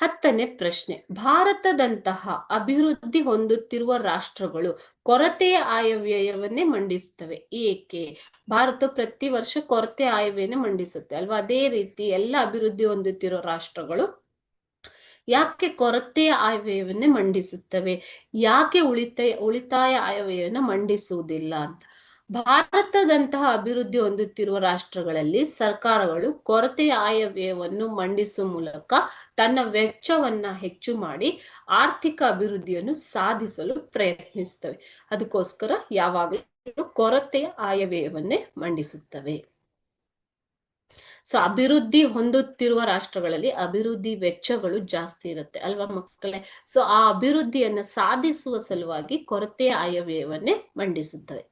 ಹತ್ತನೇ ಪ್ರಶ್ನೆ. ಭಾರತದಂತಹ ಅಭಿವೃದ್ಧಿ ಹೊಂದುತ್ತಿರುವ ರಾಷ್ಟ್ರಗಳು ಕೊರತೆಯ ಆಯವ್ಯಯವನ್ನೇ ಮಂಡಿಸುತ್ತವೆ. ಏಕೆ? ಭಾರತ ಪ್ರತಿ ವರ್ಷ ಕೊರತೆ ಆಯವ್ಯನೇ ಮಂಡಿಸುತ್ತೆ ಅಲ್ವಾ? ಅದೇ ರೀತಿ ಎಲ್ಲ ಅಭಿವೃದ್ಧಿ ಹೊಂದುತ್ತಿರೋ ರಾಷ್ಟ್ರಗಳು ಯಾಕೆ ಕೊರತೆಯ ಆಯವ್ಯಯವನ್ನೇ ಮಂಡಿಸುತ್ತವೆ? ಯಾಕೆ ಉಳಿತಾಯ ಉಳಿತಾಯ ಆಯವ್ಯಯವನ್ನು ಮಂಡಿಸುವುದಿಲ್ಲ ಅಂತ. ಭಾರತದಂತಹ ಅಭಿವೃದ್ಧಿ ಹೊಂದುತ್ತಿರುವ ರಾಷ್ಟ್ರಗಳಲ್ಲಿ ಸರ್ಕಾರಗಳು ಕೊರತೆ ಆಯವ್ಯಯವನ್ನು ಮಂಡಿಸುವ ಮೂಲಕ ತನ್ನ ವೆಚ್ಚವನ್ನ ಹೆಚ್ಚು ಮಾಡಿ ಆರ್ಥಿಕ ಅಭಿವೃದ್ಧಿಯನ್ನು ಸಾಧಿಸಲು ಪ್ರಯತ್ನಿಸುತ್ತವೆ. ಅದಕ್ಕೋಸ್ಕರ ಯಾವಾಗಲೂ ಕೊರತೆಯ ಆಯವ್ಯಯವನ್ನೇ ಮಂಡಿಸುತ್ತವೆ. ಸೊ ಅಭಿವೃದ್ಧಿ ಹೊಂದುತ್ತಿರುವ ರಾಷ್ಟ್ರಗಳಲ್ಲಿ ಅಭಿವೃದ್ಧಿ ವೆಚ್ಚಗಳು ಜಾಸ್ತಿ ಇರುತ್ತೆ ಅಲ್ವಾ ಮಕ್ಕಳೇ? ಸೊ ಆ ಅಭಿವೃದ್ಧಿಯನ್ನ ಸಾಧಿಸುವ ಸಲುವಾಗಿ ಕೊರತೆಯ ಆಯವ್ಯಯವನ್ನೇ ಮಂಡಿಸುತ್ತವೆ.